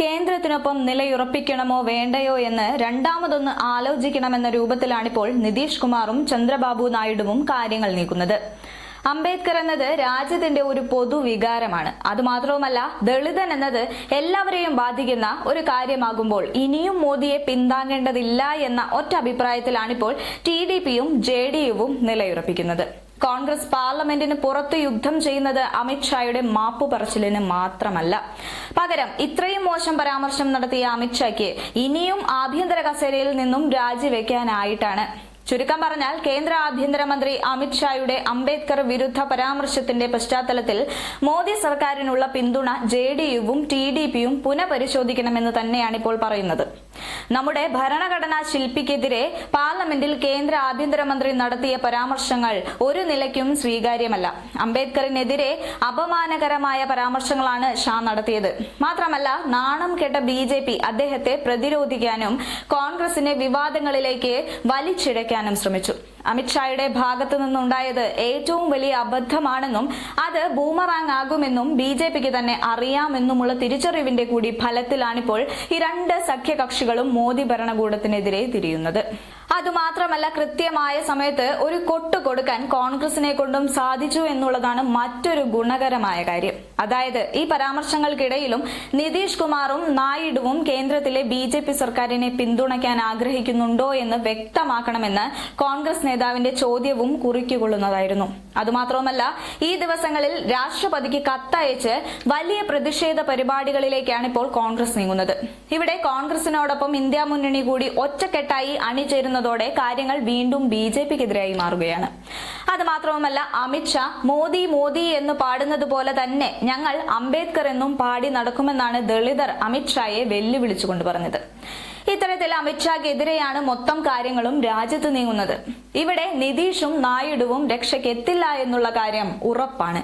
കേന്ദ്രത്തിനൊപ്പം നിലയുറപ്പിക്കണമോ വേണ്ടയോ എന്ന് രണ്ടാമതൊന്ന് ആലോചിക്കണമെന്ന രൂപത്തിലാണിപ്പോൾ നിതീഷ് കുമാറും ചന്ദ്രബാബു നായിഡുവും കാര്യങ്ങൾ നീക്കുന്നത്. അംബേദ്കർ എന്നത് രാജ്യത്തിന്റെ ഒരു പൊതുവികാരമാണ് അതുമാത്രവുമല്ല ദളിതൻ എന്നത് എല്ലാവരെയും ബാധിക്കുന്ന ഒരു കാര്യമാകുമ്പോൾ ഇനിയും മോദിയെ പിന്താങ്ങേണ്ടതില്ല എന്ന ഒറ്റ അഭിപ്രായത്തിലാണിപ്പോൾ ടി ഡി പിയും ജെ ഡി യുവും നിലയുറപ്പിക്കുന്നത്. കോൺഗ്രസ് പാർലമെന്റിന് പുറത്ത് യുദ്ധം ചെയ്യുന്നത് അമിത്ഷായുടെ മാപ്പു പറച്ചിലിന് മാത്രമല്ല. പകരം ഇത്രയും മോശം പരാമർശം നടത്തിയ അമിത്ഷായ്ക്ക് ഇനിയും ആഭ്യന്തര കസേരയിൽ നിന്നും രാജിവെക്കാനായിട്ടാണ്. ചുരുക്കം പറഞ്ഞാൽ കേന്ദ്ര ആഭ്യന്തരമന്ത്രി അമിത്ഷായുടെ അംബേദ്കർ വിരുദ്ധ പരാമർശത്തിന്റെ പശ്ചാത്തലത്തിൽ മോദി സർക്കാരിനുള്ള പിന്തുണ ജെ ഡി യുവും ടി ഡി പിയും പുനഃപരിശോധിക്കണമെന്ന് തന്നെയാണ് ഇപ്പോൾ പറയുന്നത്. നമ്മുടെ ഭരണഘടനാ ശില്പിക്കെതിരെ പാർലമെന്റിൽ കേന്ദ്ര ആഭ്യന്തരമന്ത്രി നടത്തിയ പരാമർശങ്ങൾ ഒരു നിലയ്ക്കും സ്വീകാര്യമല്ല. അംബേദ്കറിനെതിരെ അപമാനകരമായ പരാമർശങ്ങളാണ് ഷാ നടത്തിയത്. മാത്രമല്ല നാണം കെട്ട ബി ജെ പി അദ്ദേഹത്തെ പ്രതിരോധിക്കാനും കോൺഗ്രസിനെ വിവാദങ്ങളിലേക്ക് വലിച്ചിഴയ്ക്കാനും ശ്രമിച്ചു. അമിത്ഷായുടെ ഭാഗത്തു നിന്നുണ്ടായത് ഏറ്റവും വലിയ അബദ്ധമാണെന്നും അത് ബൂമറാങ് ആകുമെന്നും ബി ജെ പിക്ക് തന്നെ അറിയാമെന്നുമുള്ള തിരിച്ചറിവിന്റെ കൂടി ഫലത്തിലാണിപ്പോൾ ഈ രണ്ട് സഖ്യകക്ഷികളും മോദി ഭരണകൂടത്തിനെതിരെ തിരിയുന്നത്. അതുമാത്രമല്ല കൃത്യമായ സമയത്ത് ഒരു കൊട്ടു കൊടുക്കാൻ കോൺഗ്രസിനെ കൊണ്ടും സാധിച്ചു എന്നുള്ളതാണ് മറ്റൊരു ഗുണകരമായ കാര്യം. അതായത് ഈ പരാമർശങ്ങൾക്കിടയിലും നിതീഷ് കുമാറും നായിഡുവും കേന്ദ്രത്തിലെ ബി ജെ പി സർക്കാരിനെ പിന്തുണയ്ക്കാൻ ആഗ്രഹിക്കുന്നുണ്ടോ എന്ന് വ്യക്തമാക്കണമെന്ന് കോൺഗ്രസ് നേതാവിന്റെ ചോദ്യവും കുറിക്കുകൊള്ളുന്നതായിരുന്നു. അതുമാത്രവുമല്ല ഈ ദിവസങ്ങളിൽ രാഷ്ട്രപതിക്ക് കത്തയച്ച് വലിയ പ്രതിഷേധ പരിപാടികളിലേക്കാണ് ഇപ്പോൾ കോൺഗ്രസ് നീങ്ങുന്നത്. ഇവിടെ കോൺഗ്രസിനോടൊപ്പം ഇന്ത്യ മുന്നണി കൂടി ഒറ്റക്കെട്ടായി അണിചേരുന്നതോടെ കാര്യങ്ങൾ വീണ്ടും ബി ജെ പിക്കെതിരായി മാറുകയാണ്. അത് മാത്രവുമല്ല അമിത്ഷാ മോദി മോദി എന്ന് പാടുന്നത് പോലെ തന്നെ ഞങ്ങൾ അംബേദ്കർ എന്നും പാടി നടക്കുമെന്നാണ് ദളിതർ അമിത്ഷായെ വെല്ലുവിളിച്ചുകൊണ്ട് പറഞ്ഞത്. ഇത്തരത്തിൽ അമിത്ഷാക്കെതിരെയാണ് മൊത്തം കാര്യങ്ങളും രാജ്യത്ത് നീങ്ങുന്നത്. ഇവിടെ നിതീഷും നായിഡുവും രക്ഷയ്ക്കെത്തില്ല എന്നുള്ള കാര്യം ഉറപ്പാണ്.